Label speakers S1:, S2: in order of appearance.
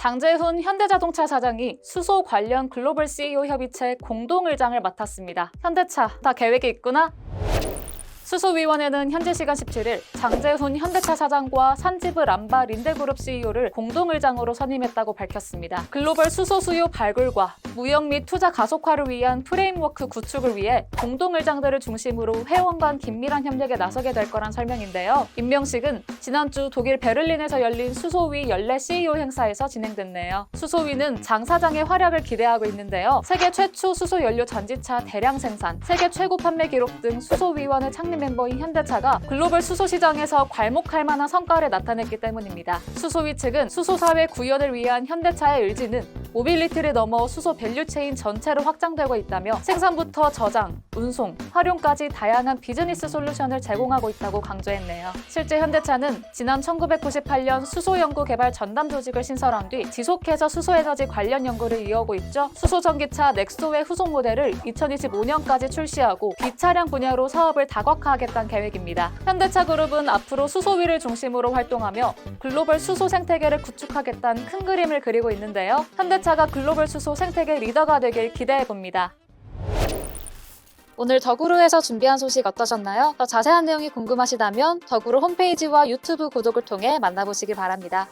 S1: 장재훈 현대자동차 사장이 수소 관련 글로벌 CEO 협의체 공동의장을 맡았습니다. 현대차 다 계획이 있구나. 수소위원회는 현재 시간 17일 장재훈 현대차 사장과 산지브 람바 린데그룹 CEO를 공동의장으로 선임했다고 밝혔습니다. 글로벌 수소 수요 발굴과 무역 및 투자 가속화를 위한 프레임워크 구축을 위해 공동의장들을 중심으로 회원 간 긴밀한 협력에 나서게 될 거란 설명인데요. 임명식은 지난주 독일 베를린에서 열린 수소위 연례 CEO 행사에서 진행됐네요. 수소위는 장 사장의 활약을 기대하고 있는데요. 세계 최초 수소 연료 전지차 대량 생산, 세계 최고 판매 기록 등 수소위원회 창립 멤버인 현대차가 글로벌 수소 시장에서 괄목할 만한 성과를 나타냈기 때문입니다. 수소위 측은 수소 사회 구현을 위한 현대차의 의지는 모빌리티를 넘어 수소 밸류체인 전체로 확장되고 있다며 생산부터 저장, 운송, 활용까지 다양한 비즈니스 솔루션을 제공하고 있다고 강조했네요. 실제 현대차는 지난 1998년 수소 연구 개발 전담 조직을 신설한 뒤 지속해서 수소 에너지 관련 연구를 이어오고 있죠. 수소 전기차 넥소의 후속 모델을 2025년까지 출시하고 비차량 분야로 사업을 다각화하겠다는 계획입니다. 현대차 그룹은 앞으로 수소위를 중심으로 활동하며 글로벌 수소 생태계를 구축하겠다는 큰 그림을 그리고 있는데요. 현대 차가 글로벌 수소 생태계 리더가 되길 기대해 봅니다. 오늘 덕으로에서 준비한 소식 어떠셨나요? 더 자세한 내용이 궁금하시다면 덕으로 홈페이지와 유튜브 구독을 통해 만나보시기 바랍니다.